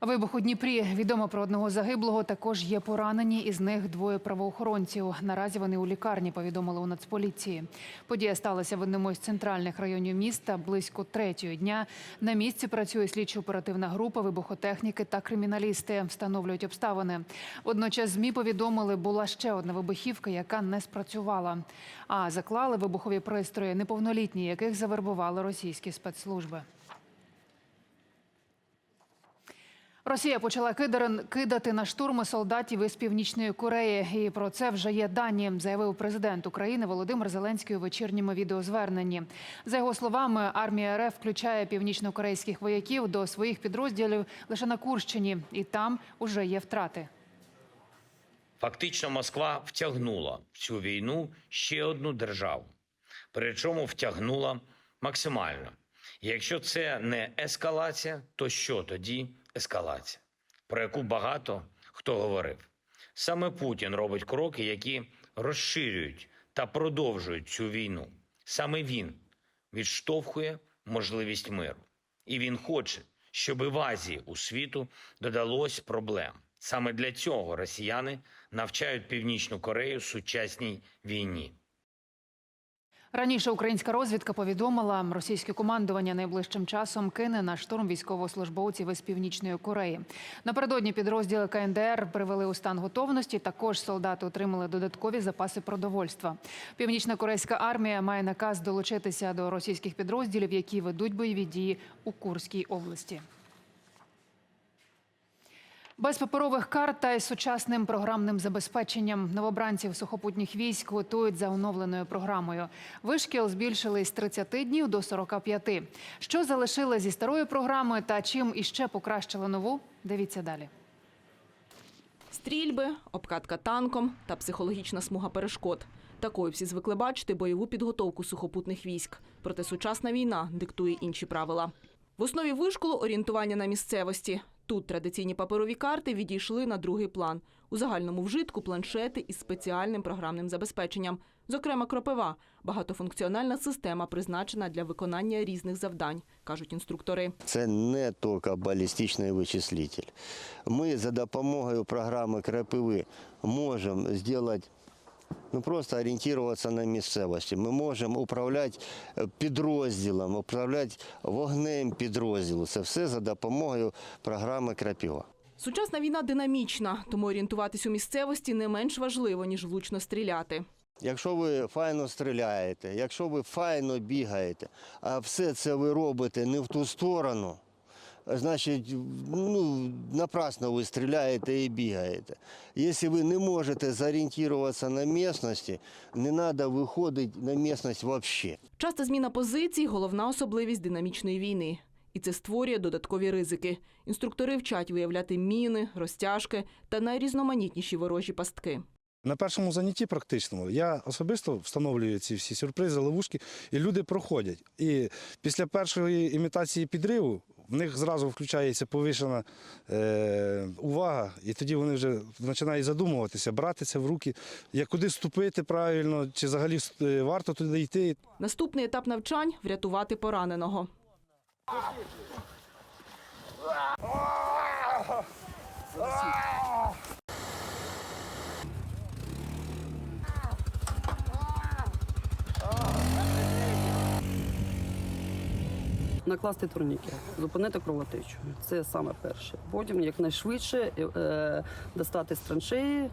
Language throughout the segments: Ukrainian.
Вибух у Дніпрі відомо про одного загиблого. Також є поранені, із них двоє правоохоронців. Наразі вони у лікарні повідомили у Нацполіції. Подія сталася в одному із центральних районів міста близько третьої дня. На місці працює слідчо-оперативна група, вибухотехніки та криміналісти. Встановлюють обставини. Водночас змі повідомили, була ще одна вибухівка, яка не спрацювала. А заклали вибухові пристрої неповнолітні, яких завербували російські спецслужби. Росія почала кидати на штурми солдатів із північної Кореї. І про це вже є дані, заявив президент України Володимир Зеленський у вечірньому відеозверненні. За його словами, армія РФ включає північнокорейських вояків до своїх підрозділів лише на Курщині, і там уже є втрати. Фактично, Москва втягнула в цю війну ще одну державу. Причому втягнула максимально. Якщо це не ескалація, то що тоді ескалація, про яку багато хто говорив? Саме Путін робить кроки, які розширюють та продовжують цю війну. Саме він відштовхує можливість миру. І він хоче, щоб в Азії у світу додалось проблем. Саме для цього росіяни навчають Північну Корею сучасній війні. Раніше українська розвідка повідомила, російське командування найближчим часом кине на штурм військовослужбовців із північної Кореї. Напередодні підрозділи КНДР привели у стан готовності. Також солдати отримали додаткові запаси продовольства. Північна корейська армія має наказ долучитися до російських підрозділів, які ведуть бойові дії у Курській області. Без паперових карт та із сучасним програмним забезпеченням новобранців сухопутніх військ готують за оновленою програмою. Вишкіл збільшили з 30 днів до 45. Що залишили зі старої програми та чим іще покращили нову? Дивіться далі. Стрільби, обкатка танком та психологічна смуга перешкод. Такою всі звикли бачити бойову підготовку сухопутних військ. Проте сучасна війна диктує інші правила. В основі вишколу орієнтування на місцевості. Тут традиційні паперові карти відійшли на другий план. У загальному вжитку планшети із спеціальним програмним забезпеченням. Зокрема, кропива багатофункціональна система, призначена для виконання різних завдань, кажуть інструктори. Це не тільки балістичний вичислитель. Ми за допомогою програми крапиви можемо зробити Ну, просто орієнтуватися на місцевості. Ми можемо управляти е, підрозділом, управляти вогнем підрозділу. Це все за допомогою програми Крапіва. Сучасна війна динамічна, тому орієнтуватись у місцевості не менш важливо, ніж влучно стріляти. Якщо ви файно стріляєте, якщо ви файно бігаєте, а все це ви робите не в ту сторону, значить, ну, напрасно ви стріляєте і бігаєте. Якщо ви не можете зорієнтуватися на місцевості, не треба виходити на місцевість взагалі. Часта зміна позицій головна особливість динамічної війни. І це створює додаткові ризики. Інструктори вчать виявляти міни, розтяжки та найрізноманітніші ворожі пастки. На першому занятті практичному я особисто встановлюю ці всі сюрпризи, ловушки, і люди проходять. І після першої імітації підриву в них зразу включається повишена е, увага, і тоді вони вже починають задумуватися, брати це в руки, як куди вступити правильно, чи взагалі е, варто туди йти. Наступний етап навчань врятувати пораненого. Накласти турніки, зупинити кровотечу. Це саме перше. Потім якнайшвидше е, достати з траншеї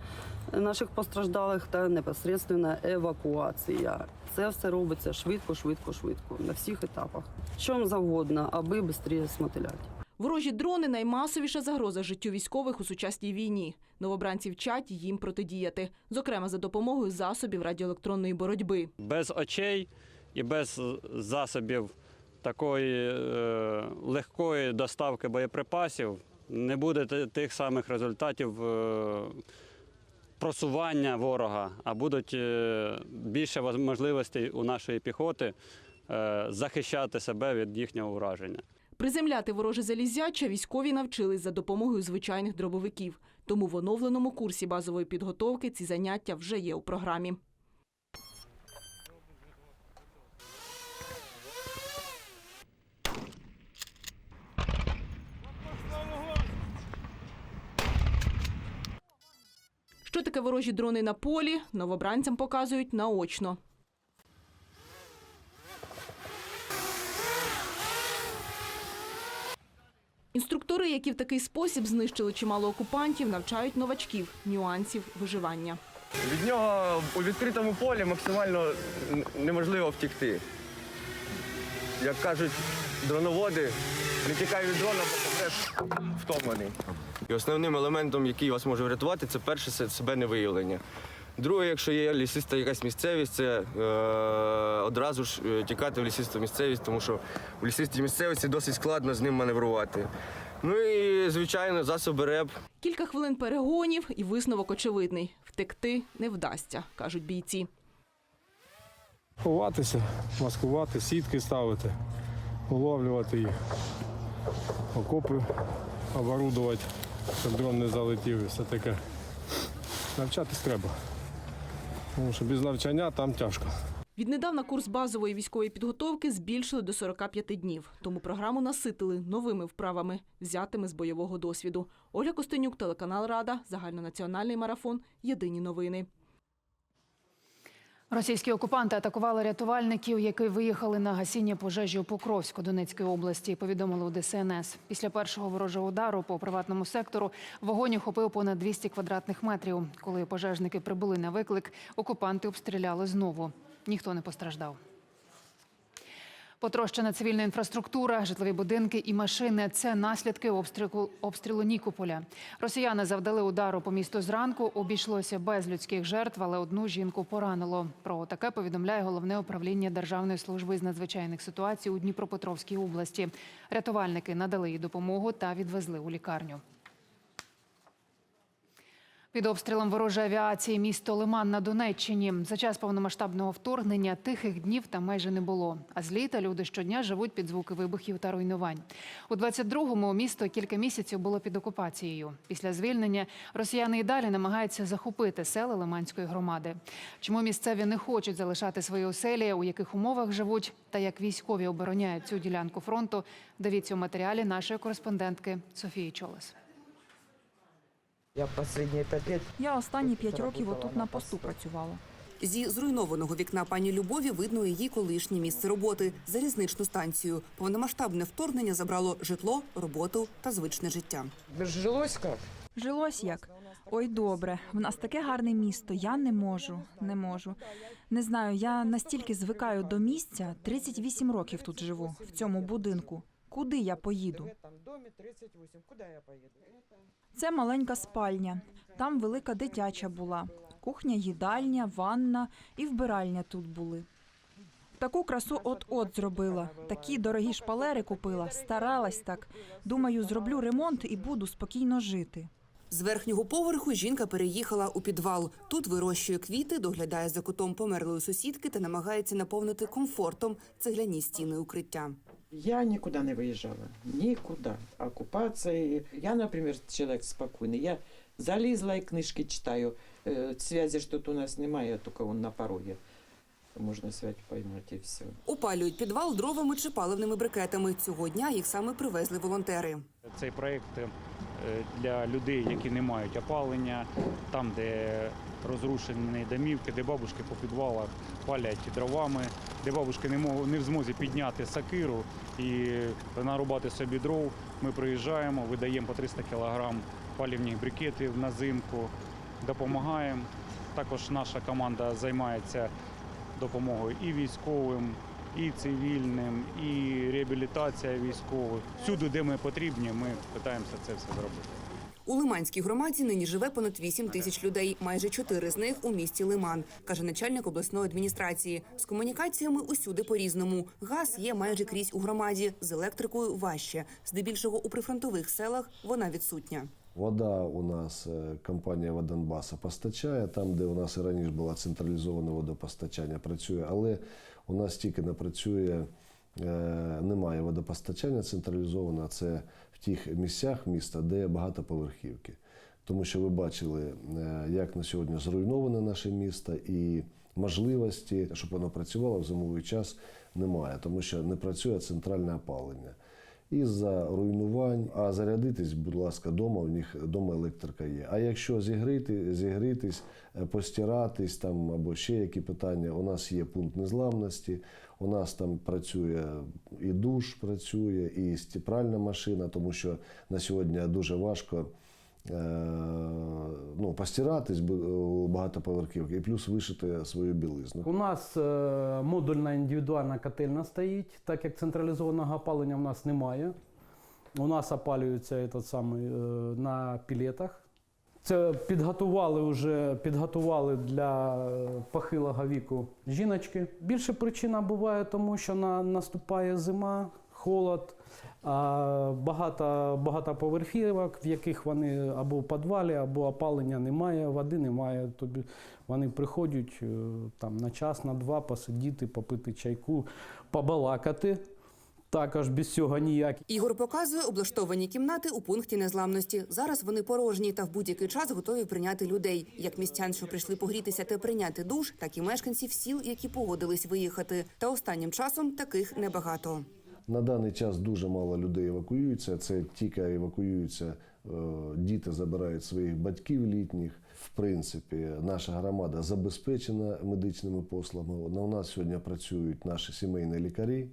наших постраждалих та непосередньо евакуація. Це все робиться швидко, швидко, швидко на всіх етапах. Чим завгодно, аби швидше смотиляти. Ворожі дрони наймасовіша загроза життю військових у сучасній війні. Новобранці вчать їм протидіяти, зокрема за допомогою засобів радіоелектронної боротьби. без очей і без засобів такої е, легкої доставки боєприпасів не буде тих самих результатів е, просування ворога, а будуть е, більше можливостей у нашої піхоти захищати себе від їхнього ураження. Приземляти вороже залізяча військові навчились за допомогою звичайних дробовиків. Тому в оновленому курсі базової підготовки ці заняття вже є у програмі. Що таке ворожі дрони на полі, новобранцям показують наочно. Інструктори, які в такий спосіб знищили чимало окупантів, навчають новачків нюансів виживання. Від нього у відкритому полі максимально неможливо втікти. Як кажуть дроноводи, не тікай від дрона, втомлений. І основним елементом, який вас може врятувати, це перше це себе невиявлення. Друге, якщо є лісиста якась місцевість, це е, одразу ж е, тікати в лісисту місцевість, тому що в лісистій місцевості досить складно з ним маневрувати. Ну і, звичайно, засоби РЕП, Кілька хвилин перегонів і висновок очевидний: втекти не вдасться, кажуть бійці. Ховатися, маскувати, сітки ставити, уловлювати їх, окопи оборудувати, щоб дрон не залетів і все таке. Навчатись треба. Тому що без навчання там тяжко. Віднедавна курс базової військової підготовки збільшили до 45 днів, тому програму наситили новими вправами, взятими з бойового досвіду. Оля Костенюк, телеканал Рада, загальнонаціональний марафон. Єдині новини. Російські окупанти атакували рятувальників, які виїхали на гасіння пожежі у Покровську Донецької області. Повідомили у ДСНС. Після першого ворожого удару по приватному сектору вогонь охопив понад 200 квадратних метрів. Коли пожежники прибули на виклик, окупанти обстріляли знову. Ніхто не постраждав. Потрощена цивільна інфраструктура, житлові будинки і машини це наслідки обстрілу, обстрілу Нікополя. Росіяни завдали удару по місту зранку. Обійшлося без людських жертв, але одну жінку поранило. Про таке повідомляє головне управління Державної служби з надзвичайних ситуацій у Дніпропетровській області. Рятувальники надали їй допомогу та відвезли у лікарню. Під обстрілом ворожої авіації місто Лиман на Донеччині. За час повномасштабного вторгнення тихих днів там майже не було. А з літа люди щодня живуть під звуки вибухів та руйнувань. У 22-му місто кілька місяців було під окупацією. Після звільнення росіяни і далі намагаються захопити села Лиманської громади. Чому місцеві не хочуть залишати свої оселі, у яких умовах живуть, та як військові обороняють цю ділянку фронту, дивіться у матеріалі нашої кореспондентки Софії Чолес. Я последние пять лет Я останні п'ять років отут на посту працювала. Зі зруйнованого вікна пані Любові видно її колишнє місце роботи залізничну станцію. Повномасштабне вторгнення забрало житло, роботу та звичне життя. жилось как? Жилось як? Ой, добре. В нас таке гарне місто. Я не можу, не можу. Не знаю, я настільки звикаю до місця. 38 років тут живу, в цьому будинку. Куди я поїду? В этом доме 38. Куда я поеду? Це маленька спальня. Там велика дитяча була. Кухня, їдальня, ванна і вбиральня тут були. Таку красу от-от зробила. Такі дорогі шпалери купила. Старалась так. Думаю, зроблю ремонт і буду спокійно жити. З верхнього поверху жінка переїхала у підвал. Тут вирощує квіти, доглядає за кутом померлої сусідки та намагається наповнити комфортом цегляні стіни укриття. Я никуда не выезжала. Никуда. Оккупация. Я, например, человек спокойный. Я залезла и книжки читаю. Э, Связи что-то у нас немає, только он на пороге. Можно связь поймать и все. Опалюють підвал дровами чи паливними брикетами. Цього дня їх саме привезли волонтери. Цей проєкт е, для людей, які не мають опалення, там, де розрушені домівки, де бабушки по підвалах палять дровами, де бабушки не, мог, не в змозі підняти сакиру і нарубати собі дров. Ми приїжджаємо, видаємо по 300 кг палівних брикетів на зимку, допомагаємо. Також наша команда займається допомогою і військовим, і цивільним, і реабілітація військових. Всюди, де ми потрібні, ми намагаємося це все зробити. У Лиманській громаді нині живе понад 8 тисяч людей. Майже чотири з них у місті Лиман, каже начальник обласної адміністрації. З комунікаціями усюди по-різному. Газ є майже крізь у громаді, з електрикою важче. Здебільшого у прифронтових селах вона відсутня. Вода у нас е, компанія Водонбаса постачає, там, де у нас і раніше було централізоване водопостачання, працює, але у нас тільки не працює, е, немає водопостачання централізованого, це в тих місцях міста, де багатоповерхівки. Тому що ви бачили, е, як на сьогодні зруйноване наше місто, і можливості, щоб воно працювало в зимовий час, немає, тому що не працює центральне опалення. Із-за руйнувань, а зарядитись, будь ласка, вдома, у них вдома електрика є. А якщо зігріти, зігрітись, е, постиратись там або ще які питання, у нас є пункт незламності, у нас там працює і душ працює, і стіпральна машина, тому що на сьогодні дуже важко ну, постиратись у багатоповерхівки і плюс вишити свою білизну. У нас е, модульна індивідуальна котельна стоїть, так як централізованого опалення в нас немає. У нас опалюється этот самий, е, на пілетах. Це підготували вже підготували для е, похилого віку жіночки. Більше причина буває, тому що на, наступає зима, холод, багато, поверхівок, в яких вони або в підвалі, або опалення немає, води немає. Тобі вони приходять е, там на час, на два посидіти, попити чайку, побалакати. Також без цього ніяк. Ігор показує облаштовані кімнати у пункті незламності. Зараз вони порожні та в будь-який час готові прийняти людей, як містян, що прийшли погрітися та прийняти душ, так і мешканців сіл, які погодились виїхати. Та останнім часом таких небагато. На даний час дуже мало людей евакуюються. Це тільки евакуюються е, діти, забирають своїх батьків літніх. В принципі, наша громада забезпечена медичними послугами. На- У нас сьогодні працюють наші сімейні лікарі.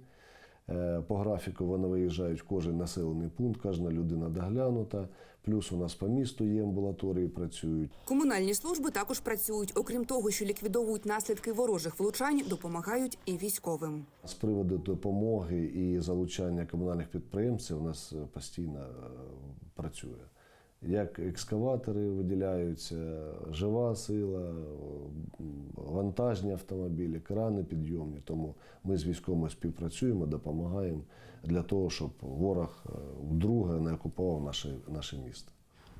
Е, По графіку вони виїжджають в кожен населений пункт, кожна людина доглянута. Плюс у нас по місту є амбулаторії, працюють. Комунальні служби також працюють. Окрім того, що ліквідовують наслідки ворожих влучань, допомагають і військовим. З приводу допомоги і залучання комунальних підприємців у нас е, постійно е, працює. Як екскаватори виділяються, жива сила, вантажні автомобілі, крани підйомні. Тому ми з військовими співпрацюємо, допомагаємо для того, щоб ворог е, вдруге не окупував наше, наше місто.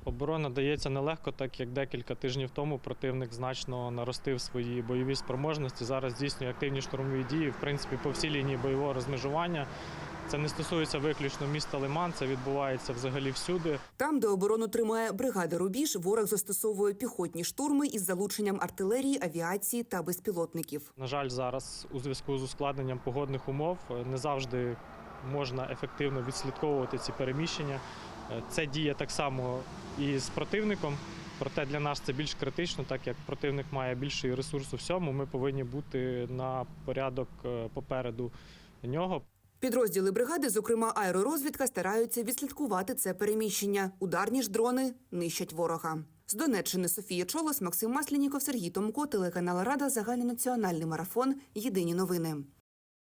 Оборона дається нелегко, так як декілька тижнів тому противник значно наростив свої бойові спроможності. Зараз здійснює активні штурмові дії, в принципі, по всій лінії бойового розмежування. Це не стосується виключно міста Лиман, це відбувається взагалі всюди. Там, де оборону тримає бригада Рубіж, ворог застосовує піхотні штурми із залученням артилерії, авіації та безпілотників. На жаль, зараз у зв'язку з ускладненням погодних умов е, не завжди можна ефективно відслідковувати ці переміщення. Е, Це діє так само і з противником. Проте для нас це більш критично, так як противник має більший ресурс у всьому. Ми повинні бути на порядок е, попереду нього. Підрозділи бригади, зокрема аеророзвідка, стараються відслідкувати це переміщення. Ударні ж дрони нищать ворога. З Донеччини Софія Чолос, Максим Маслініков, Сергій Томко, телеканал Рада, загальнонаціональний марафон. Єдині новини.